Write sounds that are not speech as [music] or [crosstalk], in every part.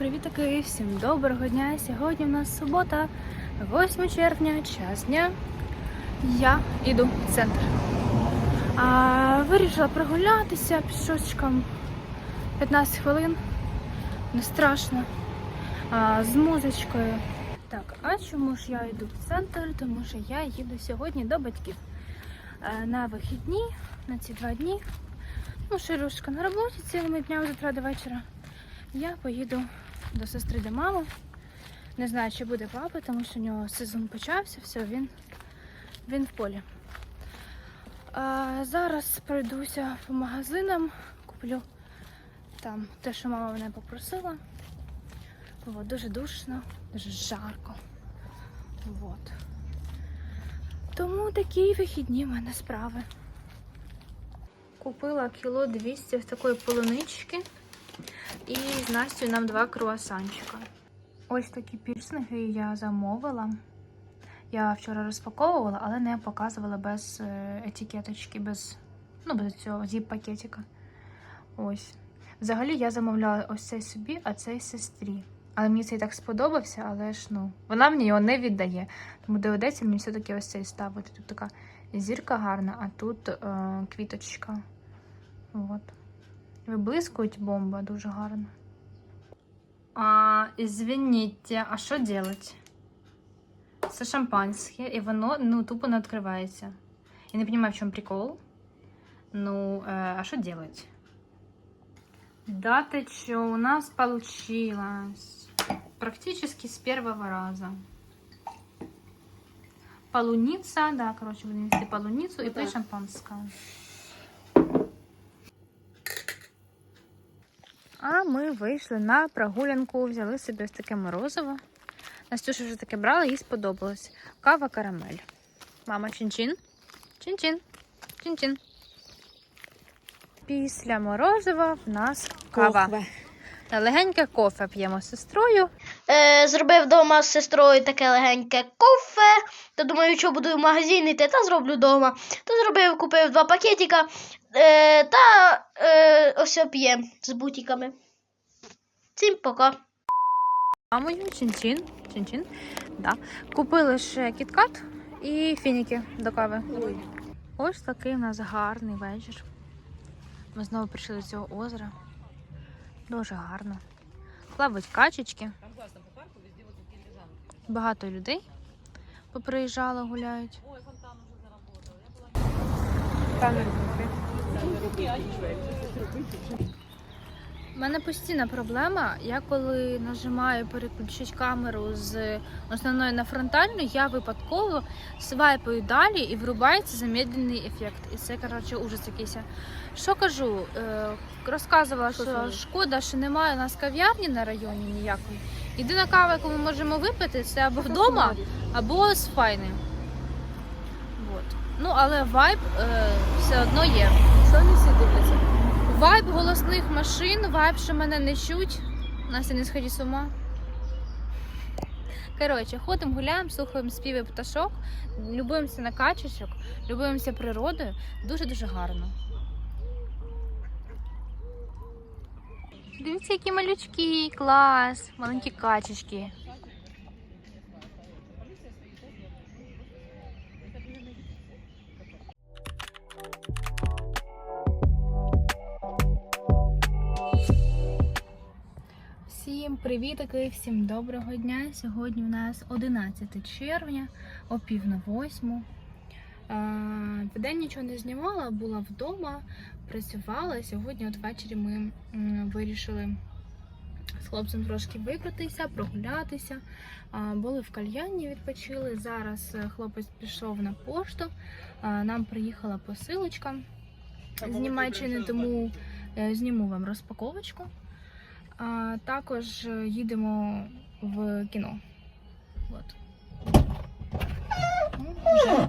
привітки! Всім доброго дня! Сьогодні у нас субота, 8 червня, час дня. Я йду в центр. А, вирішила прогулятися пішочком 15 хвилин. Не страшно. А, з музичкою. Так, а чому ж я йду в центр? Тому що я їду сьогодні до батьків. Е, На вихідні, на ці два дні. Ну, Ширушка на роботі цілими днями з утра до вечора. Я поїду до сестри до мами. Не знаю, чи буде папа, тому що у нього сезон почався, все, він, він в полі. А, зараз пройдуся по магазинам, куплю там те, що мама мене попросила. От, дуже душно, дуже жарко. От. Тому такі вихідні в мене справи. Купила кіло 200 ось такої полунички. І з Настю нам два круасанчика. Ось такі пірсинги я замовила. Я вчора розпаковувала, але не показувала без е, етикеточки, без, ну, без цього зіп-пакетика. Ось. Взагалі я замовляла ось цей собі, а цей сестрі. Але мені цей так сподобався, але ж ну, вона мені його не віддає. Тому доведеться мені все-таки ось цей ставити. Тут така зірка гарна, а тут е, квіточка. От. Виблискують бомба дуже гарно. А, извините, а що делать? Це шампанське, і воно ну, тупо не відкривається. Я не розумію, в чому прикол. Ну, е, а що делать? Да ты чё, у нас получилось. Практически с первого раза. Полуница, да, короче, будем нести полуницу и Ну пить да. шампанское. А ми вийшли на прогулянку, взяли собі ось таке морозиво. Настюша вже таке брала, їй сподобалось. Кава карамель. Мама чин-чин. Чин-чин. Чин-чин. Після морозива в нас кава. Легеньке кофе п'ємо з сестрою. Е, зробив вдома з сестрою таке легеньке кофе. То думаю, що буду в магазин йти, та зроблю вдома. То зробив, купив два пакетика е, та е, ось п'ємо з бутиками. Всім пока. Мамою, чин-чин. Чин-чин. Да. Купили ще кіткат і фініки до кави. Ось такий у нас гарний вечір. Ми знову прийшли до цього озера. Дуже гарно. Плавають качечки. Багато людей поприїжджало, гуляють. У мене постійна проблема. Я коли нажимаю переключити камеру з основної на фронтальну, я випадково свайпаю далі і врубається замедлений ефект. І це, коротше, ужас якийсь. Що кажу? Е, розказувала, Що шкода, що немає у нас кав'ярні на районі ніякої. Єдина кава, яку ми можемо випити, це або вдома, або з файним. Вот. Ну, але вайб е, все одно є. Що не всі дивляться? Вайб голосних машин, вайб, що мене не чуть. Настя, не сходи з ума. Коротше, ходимо, гуляємо, слухаємо співи пташок, любуємося на качечок, любуємося природою. Дуже-дуже гарно. Дивіться, які малючки, клас, маленькі качечки. Всім привітки, всім доброго дня. Сьогодні у нас 11 червня, о пів на восьму. А, Вдень нічого не знімала, була вдома, працювала. Сьогодні от ввечері ми вирішили з хлопцем трошки випратися, прогулятися. Були в кальянні, відпочили. Зараз е, хлопець пішов на пошту. Нам приїхала посилочка з Німеччини, тому е, зніму вам розпаковочку. А також е, їдемо в кіно. От. Вже,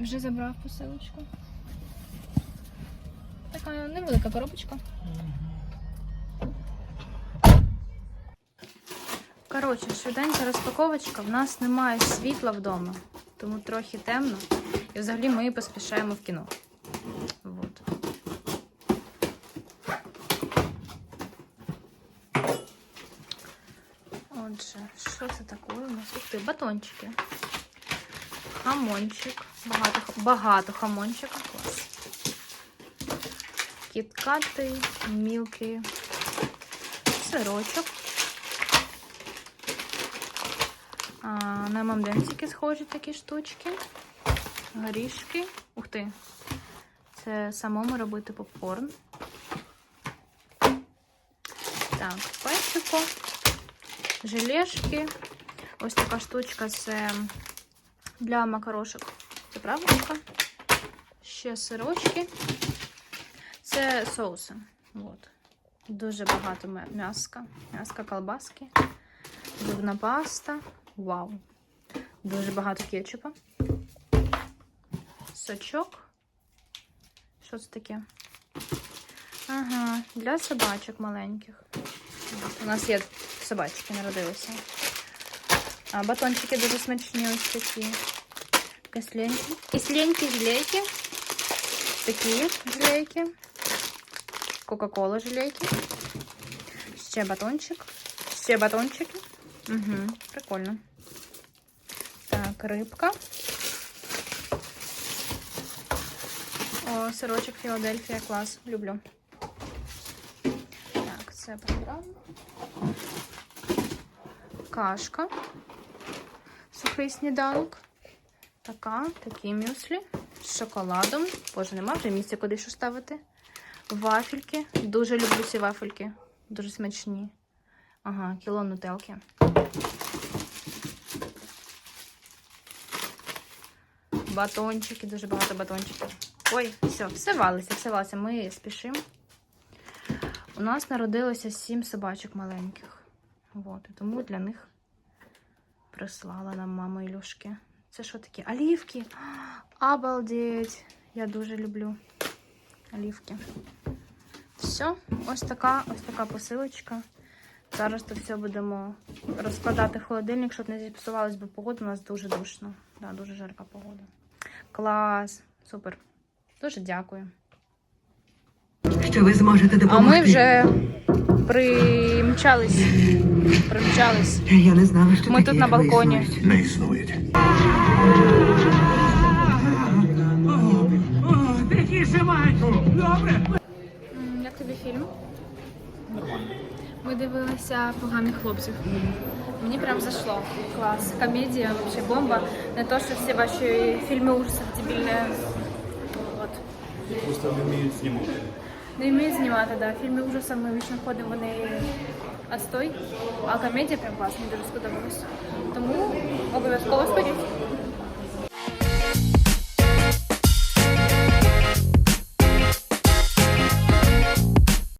вже забрав посилочку. Така невелика коробочка. Коротше, швиденька розпаковочка. В нас немає світла вдома, тому трохи темно. І взагалі ми поспішаємо в кіно. Вот. Отже, що у нас? Ух ти, батончики. Хамончик. Багато, багато хамончика. Клас. Кіткати, мілки, сирочок. А, на мамденчики схожі такі штучки. Горішки. Ух ти. Це самому робити попкорн. Так, печико, желешки. Ось така штучка це для макарошок. Це правильно? Ще сирочки. Це соуси. От. Дуже багато м'яска. М'яска колбаски. Зубна паста. Вау. Дуже багато кетчупа. Сочок. Що це таке? Ага, для собачок маленьких. У нас є собачки, народилися. А батончики дуже смачні ось такі. Кисленькі. Кисленькі жлейки. Такі жлейки. Кока-кола жлейки. Ще батончик. Ще батончики. Угу, прикольно. Так, рибка. О, сирочок Філадельфія, клас, люблю. Так, це програма. Кашка. Сухий сніданок. Така, такі мюслі з шоколадом. Боже, нема вже місця, куди що ставити. Вафельки. Дуже люблю ці вафельки. Дуже смачні. Ага, кіло нутелки. Батончики, дуже багато батончиків. Ой, все, все валиться, все валиться. Ми спішимо. У нас народилося сім собачок маленьких. Вот, і тому для них прислала нам мама Ілюшки. Це що таке? Олівки! [gasps] Обалдеть! Я дуже люблю олівки. Все, ось така, ось така посилочка. Зараз то все будемо розкладати холодильник, щоб не зіпсувалась, бо погода у нас дуже душно. Да, дуже жарка погода. Клас, супер. Дуже дякую. Що ви зможете А допомогти. ми вже примчались. Примчались. Я не знала, що Ми такі, тут на як ви балконі. існують. не існують. М, Як тобі фільм? Нормально. Ми дивилися поганих хлопців. Мені прям зашло. Клас. Комедія, вообще бомба. Не то, що всі ваші фільми ужасів дебільні. От. Просто не вміють знімати. Не вмію знімати, да. Фільми ужасів ми вічно ходимо, вони отстой. А комедія прям класна, дуже сподобалась. Тому обов'язково сходіть.